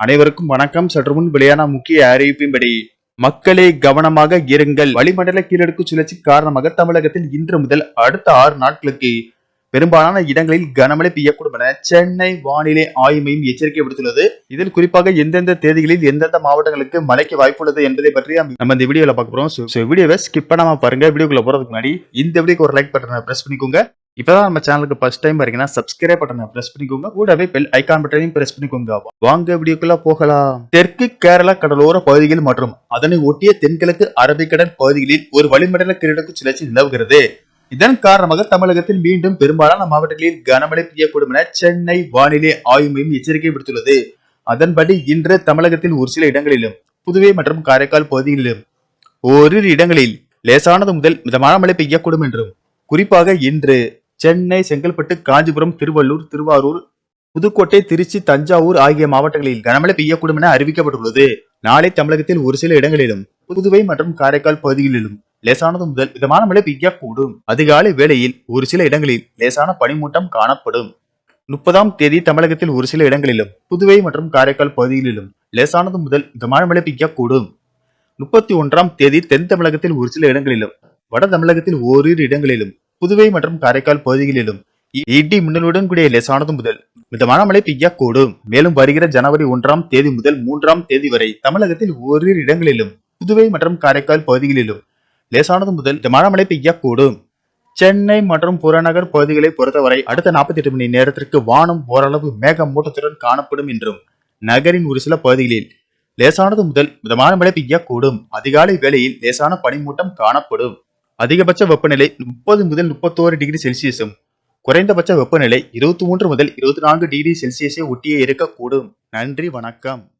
அனைவருக்கும் வணக்கம். சற்று முன் வெளியான முக்கிய அறிவிப்பின்படி மக்களே கவனமாக இருங்கள். வளிமண்டல கீழடுக்கு சுழற்சி காரணமாக தமிழகத்தில் இன்று முதல் அடுத்த ஆறு நாட்களுக்கு பெரும்பாலான இடங்களில் கனமழை பெய்யக்கூடும் என சென்னை வானிலை ஆய்வு மையம் எச்சரிக்கை விடுத்துள்ளது. இதில் குறிப்பாக எந்தெந்த தேதிகளில் எந்தெந்த மாவட்டங்களுக்கு மழைக்கு வாய்ப்புள்ளது என்பதை பற்றி நம்ம இந்த வீடியோல பார்க்க போறோம். ஸோ வீடியோவை ஸ்கிப் பண்ணாம பாருங்க. வீடியோக்குள்ள போறதுக்கு முன்னாடி இந்த வீடியோக்கு ஒரு லைக் பட்டனை பிரஸ் பண்ணிக்கோங்க. இப்பதான் நம்ம சேனலுக்கு ஃபர்ஸ்ட் டைம் வரீங்கன்னா சப்ஸ்கிரைப் பட்டனை பிரஸ் பண்ணிக்கோங்க. கூடவே பெல் ஐகான் பட்டனையும் பிரஸ் பண்ணிக்கோங்க. வாங்க வீடியோக்குள்ள போகலாம். தெற்கு கேரளா கடலோர பகுதிகள் மற்றும் அதனை ஒட்டிய தென்கிழக்கு அரபிக்கடல் பகுதிகளில் ஒரு வளிமண்டல கிரீடக்கு சுழற்சி நிலவுகிறது. இதன் காரணமாக தமிழகத்தில் மீண்டும் பெரும்பாலான மாவட்டங்களில் கனமழை பெய்யக்கூடும் என சென்னை வானிலை ஆய்வு மையம் எச்சரிக்கை விடுத்துள்ளது. அதன்படி இன்று தமிழகத்தில் ஒரு சில இடங்களிலும் புதுவை மற்றும் காரைக்கால் பகுதிகளிலும் ஓரிரு இடங்களில் லேசானது முதல் மிதமான மழை பெய்யக்கூடும் என்றும் குறிப்பாக இன்று சென்னை செங்கல்பட்டு காஞ்சிபுரம் திருவள்ளூர் திருவாரூர் புதுக்கோட்டை திருச்சி தஞ்சாவூர் ஆகிய மாவட்டங்களில் கனமழை பெய்யக்கூடும் என அறிவிக்கப்பட்டுள்ளது. நாளை தமிழகத்தில் ஒரு சில இடங்களிலும் புதுவை மற்றும் காரைக்கால் பகுதிகளிலும் லேசானது முதல் மிதமான மழை பெய்யக்கூடும். அதிகாலை வேளையில் ஒரு சில இடங்களில் லேசான பனிமூட்டம் காணப்படும். முப்பதாம் தேதி தமிழகத்தில் ஒரு சில இடங்களிலும் புதுவை மற்றும் காரைக்கால் பகுதிகளிலும் லேசானது முதல் மிதமான மழை பெய்யக்கூடும். முப்பத்தி ஒன்றாம் தேதி தென் தமிழகத்தில் ஒரு சில இடங்களிலும் வட தமிழகத்தில் ஓரிரு இடங்களிலும் புதுவை மற்றும் காரைக்கால் பகுதிகளிலும் இடி மின்னலுடன் கூடிய லேசானது முதல் மிதமான மழை பெய்யக்கூடும். மேலும் வருகிற ஜனவரி ஒன்றாம் தேதி முதல் மூன்றாம் தேதி வரை தமிழகத்தில் ஓரிரு இடங்களிலும் புதுவை மற்றும் காரைக்கால் பகுதிகளிலும் லேசானது முதல் மிதமான மழை பெய்யக்கூடும். சென்னை மற்றும் புறநகர் பகுதிகளை பொறுத்தவரை அடுத்த 48 மணி நேரத்திற்கு வானம் ஓரளவு மேகமூட்டத்துடன் காணப்படும் என்றும் நகரின் ஒரு சில பகுதிகளில் லேசானது முதல் மிதமான மழை பெய்யக்கூடும். அதிகாலை வேளையில் லேசான பனிமூட்டம் காணப்படும். அதிகபட்ச வெப்பநிலை முப்பது முதல் முப்பத்தோரு டிகிரி செல்சியஸும் குறைந்தபட்ச வெப்பநிலை இருபத்தி மூன்று முதல் இருபத்தி நான்கு டிகிரி செல்சியஸை ஒட்டியே இருக்கக்கூடும். நன்றி வணக்கம்.